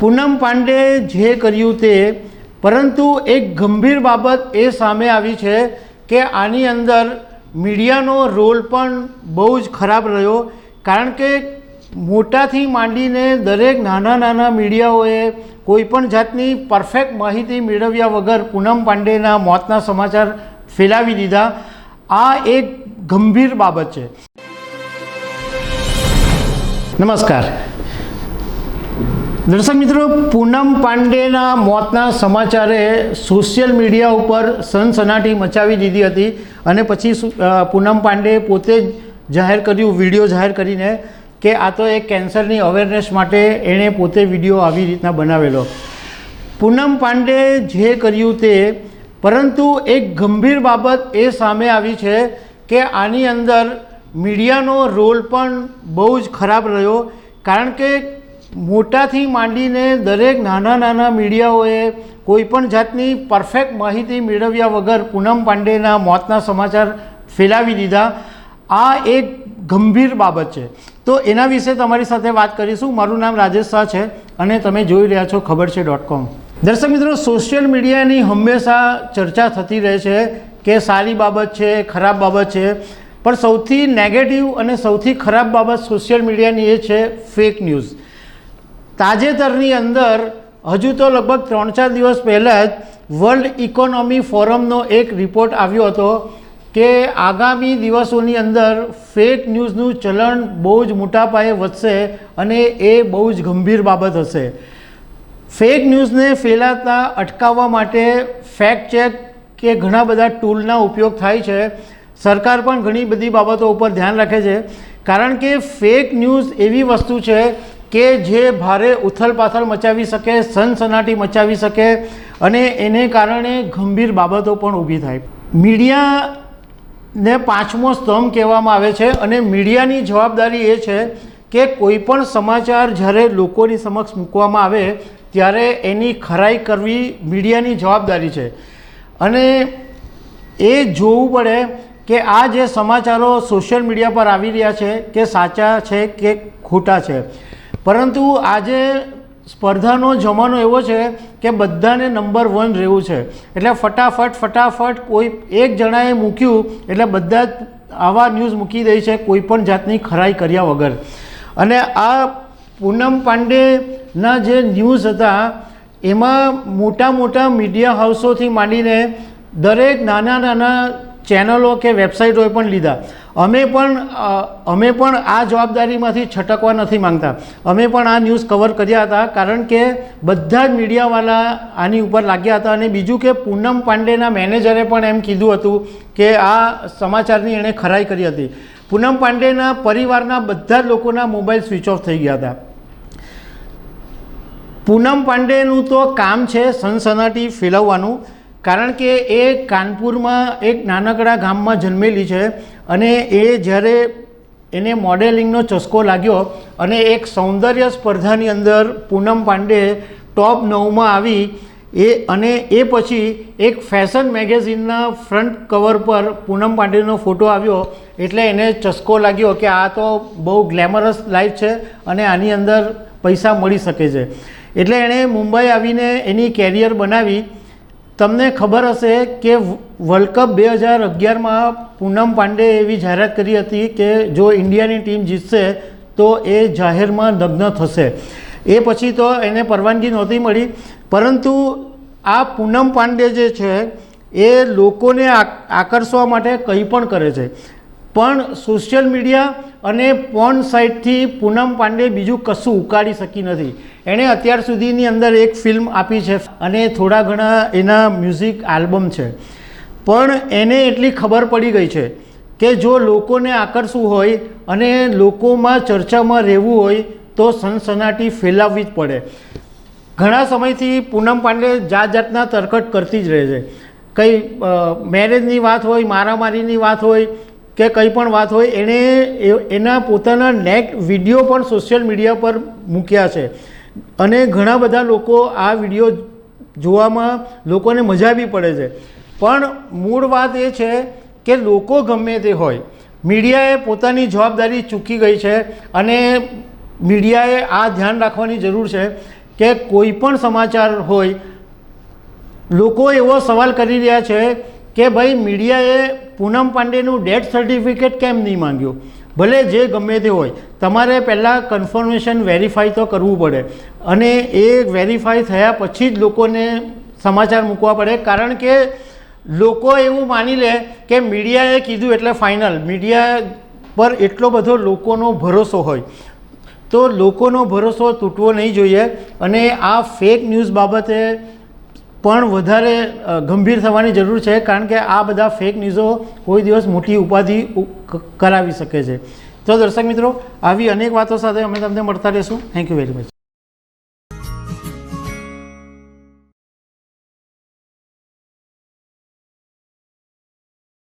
પૂનમ પાંડે જે કર્યું તે, પરંતુ એક ગંભીર બાબત એ સામે આવી છે કે આની અંદર મીડિયાનો રોલ પણ બહુ જ ખરાબ રહ્યો, કારણ કે મોટાથી માંડીને દરેક નાના નાના મીડિયાઓએ કોઈ પણ જાતની પરફેક્ટ માહિતી મેળવ્યા વગર પૂનમ પાંડેના મોતના સમાચાર ફેલાવી દીધા. આ એક ગંભીર બાબત છે. નમસ્કાર. દર્શક મિત્રો, પૂનમ પાંડેના મોતના સમાચારે સોશિયલ મીડિયા ઉપર સનસનાટી મચાવી દીધી હતી અને પછી પૂનમ પાંડે પોતે જ જાહેર કર્યું, વીડિયો જાહેર કરીને કે આ તો એક કેન્સરની અવેરનેસ માટે એણે પોતે વીડિયો આવી રીતના બનાવેલો. પૂનમ પાંડે જે કર્યું તે, પરંતુ એક ગંભીર બાબત એ સામે આવી છે કે આની અંદર મીડિયાનો રોલ પણ બહુ જ ખરાબ રહ્યો, કારણ કે મોટાથી માંડીને દરેક નાના નાના મીડિયાઓએ કોઈ પણ જાતની પરફેક્ટ માહિતી મેળવ્યા વગર પૂનમ પાંડેના મોતના સમાચાર ફેલાવી દીધા. આ એક ગંભીર બાબત છે. તો એના વિશે તમારી સાથે વાત કરીશું. મારું નામ રાજેશ શાહ છે અને તમે જોઈ રહ્યા છો ખબર છે ડોટ કોમ દર્શક મિત્રો સોશિયલ મીડિયાની હંમેશા ચર્ચા થતી રહે છે કે સારી બાબત છે, ખરાબ બાબત છે. પણ સૌથી નેગેટિવ અને સૌથી ખરાબ બાબત સોશિયલ મીડિયાની એ છે ફેક ન્યૂઝ તાજેતરની અંદર હજુ તો લગભગ ત્રણ ચાર દિવસ પહેલાં જ વર્લ્ડ ઇકોનોમી ફોરમનો એક રિપોર્ટ આવ્યો હતો કે આગામી દિવસોની અંદર ફેક ન્યૂઝનું ચલણ બહુ જ મોટા પાયે વધશે અને એ બહુ જ ગંભીર બાબત હશે. ફેક ન્યૂઝને ફેલાતા અટકાવવા માટે ફેક્ટ ચેક કે ઘણા બધા ટૂલના ઉપયોગ થાય છે. સરકાર પણ ઘણી બધી બાબતો ઉપર ધ્યાન રાખે છે. કારણ કે ફેક ન્યૂઝ એવી વસ્તુ છે કે જે ભારે ઉથલપાથલ મચાવી શકે સનસનાટી મચાવી શકે અને એને કારણે ગંભીર બાબતો પણ ઊભી થાય. મીડિયાને પાંચમો સ્તંભ કહેવામાં આવે છે અને મીડિયાની જવાબદારી એ છે કે કોઈપણ સમાચાર જ્યારે લોકોની સમક્ષ મૂકવામાં આવે ત્યારે એની ખરાઈ કરવી મીડિયાની જવાબદારી છે. અને એ જોવું પડે કે આ જે સમાચારો સોશિયલ મીડિયા પર આવી રહ્યા છે કે સાચા છે કે ખોટા છે. પરંતુ આજે સ્પર્ધાનો જમાનો એવો છે કે બધાને નંબર વન રહેવું છે. એટલે ફટાફટ ફટાફટ કોઈ એક જણાએ મૂક્યું, એટલે બધા આવા ન્યૂઝ મૂકી દે છે, કોઈ પણ જાતની ખરાઈ કર્યા વગર. અને આ પૂનમ પાંડેના જે ન્યૂઝ હતા, એમાં મોટા મોટા મીડિયા હાઉસોથી માંડીને દરેક નાના નાના ચેનલો કે વેબસાઇટોએ પણ લીધા. અમે પણ અમે પણ આ જવાબદારીમાંથી છટકવા નથી માંગતા. અમે પણ આ ન્યૂઝ કવર કર્યા હતા કારણ કે બધા જ મીડિયાવાળા આની ઉપર લાગ્યા હતા અને બીજું કે પૂનમ પાંડેના મેનેજરે પણ એમ કીધું હતું કે આ સમાચારની એણે ખરાઈ કરી હતી. પૂનમ પાંડેના પરિવારના બધા જ લોકોના મોબાઈલ સ્વિચ ઓફ થઈ ગયા હતા. પૂનમ પાંડેનું તો કામ છે સનસનાટી ફેલાવવાનું. કારણ કે એ કાનપુરમાં એક નાનકડા ગામમાં જન્મેલી છે અને એ જ્યારે એને મોડેલિંગનો ચસ્કો લાગ્યો અને એક સૌંદર્ય સ્પર્ધાની અંદર પૂનમ પાંડે ટોપ નવમાં આવી, એ અને એ પછી એક ફેશન મેગેઝિનના ફ્રન્ટ કવર પર પૂનમ પાંડેનો ફોટો આવ્યો એટલે એને ચસ્કો લાગ્યો કે આ તો બહુ ગ્લેમરસ લાઈફ છે અને આની અંદર પૈસા મળી શકે છે. એટલે એણે મુંબઈ આવીને એની કેરિયર બનાવી તમને ખબર હશે કે વર્લ્ડ કપ બે હજાર અગિયારમાં પૂનમ પાંડે એવી જાહેરાત કરી હતી કે જો ઇન્ડિયાની ટીમ જીતશે, તો એ જાહેરમાં નગ્ન થશે. એ પછી તો એને પરવાનગી નહોતી મળી. પરંતુ આ પૂનમ પાંડે જે છે, એ લોકોને આક- આકર્ષવા માટે કંઈ પણ કરે છે. પણ સોશિયલ મીડિયા અને પોર્ન સાઇટથી પૂનમ પાંડે બીજું કશું ઉકાળી શકી નથી. એણે અત્યાર સુધીની અંદર એક ફિલ્મ આપી છે અને થોડા ઘણા એના મ્યુઝિક આલ્બમ છે. પણ એને એટલી ખબર પડી ગઈ છે કે જો લોકોને આકર્ષવું હોય અને લોકોમાં ચર્ચામાં રહેવું હોય તો સનસનાટી ફેલાવવી જ પડે. ઘણા સમયથી પૂનમ પાંડે જાત જાતના તરકટ કરતી જ રહે છે. કંઈ મેરેજની વાત હોય, મારામારીની વાત હોય કે કંઈ પણ વાત હોય, એણે એના પોતાના નેટ વીડિયો પણ સોશિયલ મીડિયા પર મૂક્યા છે. અને ઘણા બધા લોકો આ વીડિયો જોવામાં લોકોને મજા બી પડે છે. પણ મૂળ વાત એ છે કે લોકો ગમે તે હોય, મીડિયાએ પોતાની જવાબદારી ચૂકી ગઈ છે અને મીડિયાએ આ ધ્યાન રાખવાની જરૂર છે કે કોઈ પણ સમાચાર હોય, લોકો એવો સવાલ કરી રહ્યા છે કે ભાઈ મીડિયાએ પૂનમ પાંડેનું ડેથ સર્ટિફિકેટ કેમ નહીં માંગ્યું? ભલે જે ગમે તે હોય, તમારે પહેલાં કન્ફર્મેશન વેરીફાઈ તો કરવું પડે. અને એ વેરીફાઈ થયા પછી જ લોકોને સમાચાર મૂકવા પડે. કારણ કે લોકો એવું માની લે કે મીડિયાએ કીધું એટલે ફાઇનલ મીડિયા પર એટલો બધો લોકોનો ભરોસો હોય. તો લોકોનો ભરોસો તૂટવો નહીં જોઈએ. અને આ ફેક ન્યૂઝ બાબતે પણ વધારે ગંભીર થવાની જરૂર છે કારણ કે આ બધા ફેક ન્યૂઝો કોઈ દિવસ મોટી ઉપાધિ કરાવી શકે છે. તો દર્શક મિત્રો, આવી અનેક વાતો સાથે અમે તમને મળતા રહીશું. Thank you very much